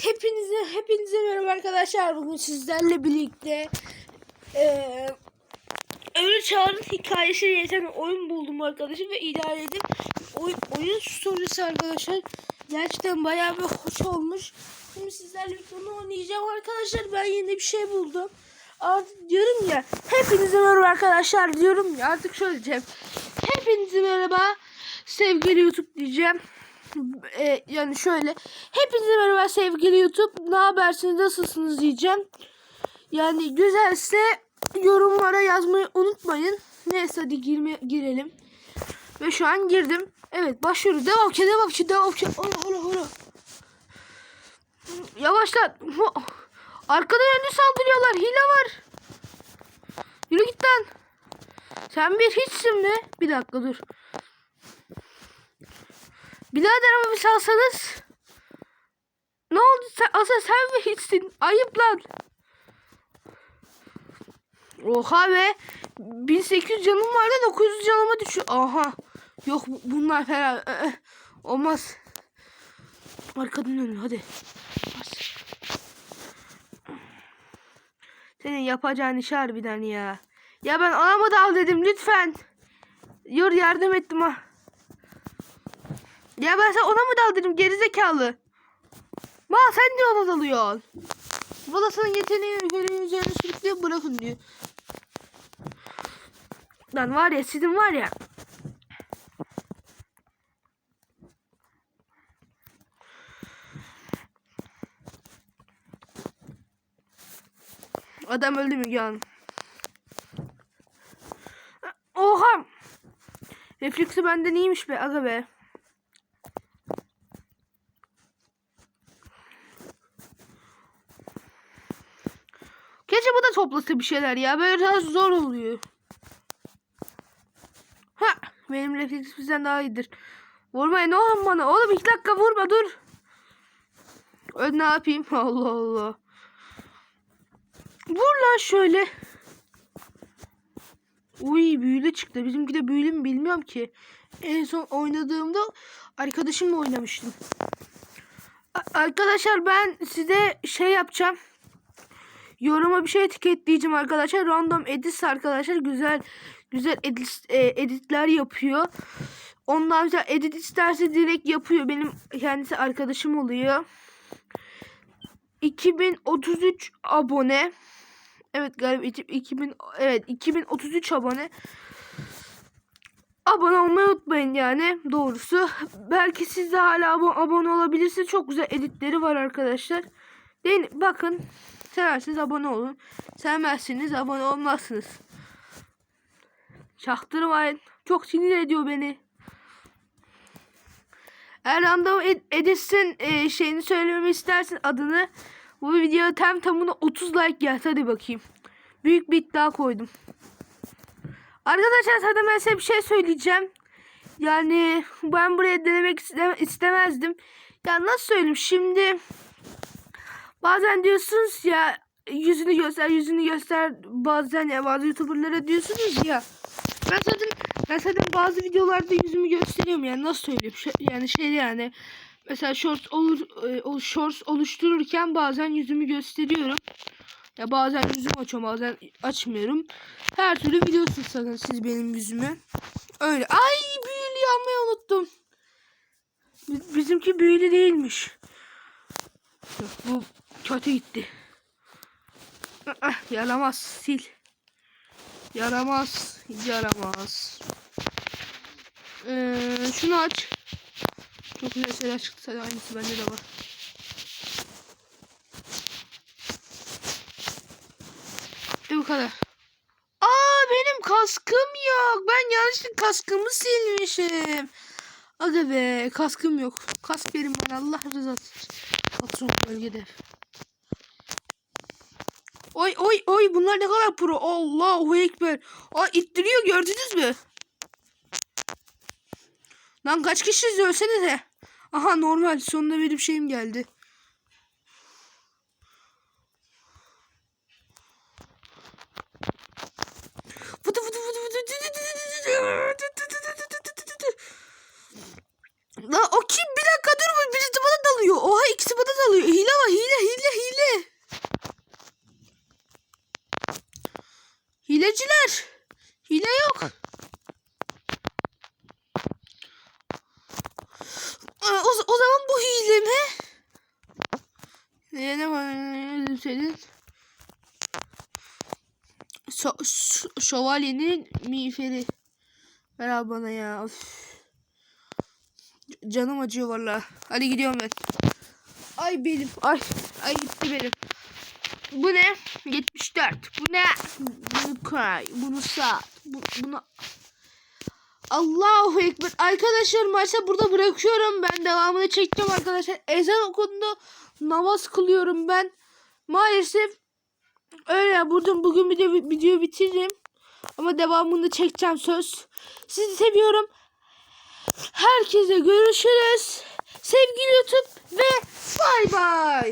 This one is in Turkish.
Hepinize hepinize merhaba arkadaşlar. Bugün sizlerle birlikte eee Ölü Çağrı'nın hikayesi yeten oyun buldum arkadaşım ve idare edip oyun, oyun sorusu arkadaşlar. Gerçekten bayağı bir hoş olmuş. Şimdi sizlerle onu oynayacağım arkadaşlar. Ben yeni bir şey buldum. Artık diyorum ya hepinize merhaba arkadaşlar diyorum ya artık şöyle diyeceğim. Hepinize merhaba sevgili YouTube diyeceğim. E, yani şöyle hepinize merhaba sevgili YouTube ne habersiniz nasılsınız diyeceğim. Yani güzelse yorumlara yazmayı unutmayın. Neyse hadi girme, girelim. Ve şu an girdim. Evet başlıyoruz. Devam ki devam ki devam ki. Ola ola ola. Yavaşla. Ho- Arkadan önce saldırıyorlar. Hile var. Yürü git lan. Sen bir hiçsin mi? Bir dakika dur. Birader ama bir salsanız. Ne oldu? Sen, asıl sen mi hiçsin? Ayıp lan. Oha be. 1800 canım vardı 900 canıma düşüyor. Aha. Yok bu- bunlar falan. Ee, olmaz. Arkadan önü hadi. Bas. Senin yapacağın iş harbiden ya. Ya ben ona mı dal dedim lütfen. Yor yardım ettim ha. Ya ben sen ona mı dal dedim gerizekalı. Ma sen de ona dalıyorsun. Sana yeteneği görevi üzerine sürükleyip bırakın diyor. Lan var ya sizin var ya. Adam öldü mü Gan? Oha! Refleksi benden iyiymiş be aga be. Keşke bu da toplasa bir şeyler ya. Böyle biraz zor oluyor. Ha, benim refleks bizden daha iyidir. Vurmayın oğlum bana. Oğlum iki dakika vurma dur. Öl ne yapayım? Allah Allah. Vur lan şöyle. Uy büyülü çıktı. Bizimki de büyülü mü bilmiyorum ki. En son oynadığımda arkadaşımla oynamıştım. Arkadaşlar ben size şey yapacağım. Yoruma bir şey etiketleyeceğim arkadaşlar. Random edits arkadaşlar güzel güzel edit, e, editler yapıyor. Ondan sonra edit isterse direkt yapıyor. Benim kendisi arkadaşım oluyor. 2033 abone. Evet galiba iki- 2000 evet 2033 abone. Abone olmayı unutmayın yani doğrusu. Belki siz de hala abo- abone olabilirsiniz. Çok güzel editleri var arkadaşlar. Değil, bakın seversiniz abone olun. Sevmezsiniz abone olmazsınız. Çaktırmayın. Çok sinir ediyor beni. Eğer random ed- editsin e, şeyini söylememi istersin adını. Bu videoya tam tamına 30 like geldi. Hadi bakayım. Büyük bir iddia koydum. Arkadaşlar zaten ben size bir şey söyleyeceğim. Yani ben buraya denemek iste- istemezdim. Ya nasıl söyleyeyim şimdi bazen diyorsunuz ya yüzünü göster yüzünü göster. Bazen ya bazı youtuberlara diyorsunuz ya. Ben zaten ben zaten bazı videolarda yüzümü gösteriyorum yani nasıl söyleyeyim? Yani şey yani mesela shorts olur e, o shorts oluştururken bazen yüzümü gösteriyorum. Ya bazen yüzümü açıyorum bazen açmıyorum. Her türlü biliyorsunuz zaten siz benim yüzümü. Öyle. Ay büyülü yapmayı unuttum. Bi- bizimki büyülü değilmiş bu kötü gitti. Ah, yaramaz sil. Yaramaz yaramaz. Ee, şunu aç. Çok güzel şeyler çıktı. Sadece aynısı bende de var. İşte bu kadar. Aa benim kaskım yok. Ben yanlışlıkla kaskımı silmişim. Hadi be kaskım yok. Kask verin bana. Allah rızası için. Patron bölgede Oy oy oy bunlar ne kadar pro. Allahu ekber. Aa ittiriyor gördünüz mü? Lan kaç kişi izliyorsanız Aha normal sonunda benim şeyim geldi. Fıtı fıtı fıtı fıtı. Lan o kim? Bir dakika dur. Birisi bana dalıyor. Oha ikisi bana dalıyor. Hile var Hile yok. Aa, O, o zaman bu hile mi? Ne ne var senin? So, şövalyenin miğferi. Ver abi bana ya. C- Canım acıyor valla. Hadi gidiyorum ben. Ay benim. Ay. Ay gitti benim. Bu ne? 74. Bu ne? Bunu koy. Bunu sat. Bu, bunu Allahu Ekber. Arkadaşlar maçta burada bırakıyorum. Ben devamını çekeceğim arkadaşlar. Ezan okundu. Namaz kılıyorum ben. Maalesef öyle buradan bugün video, video bitiririm. Ama devamını çekeceğim söz. Sizi seviyorum. Herkese görüşürüz. Sevgili YouTube ve bay bay.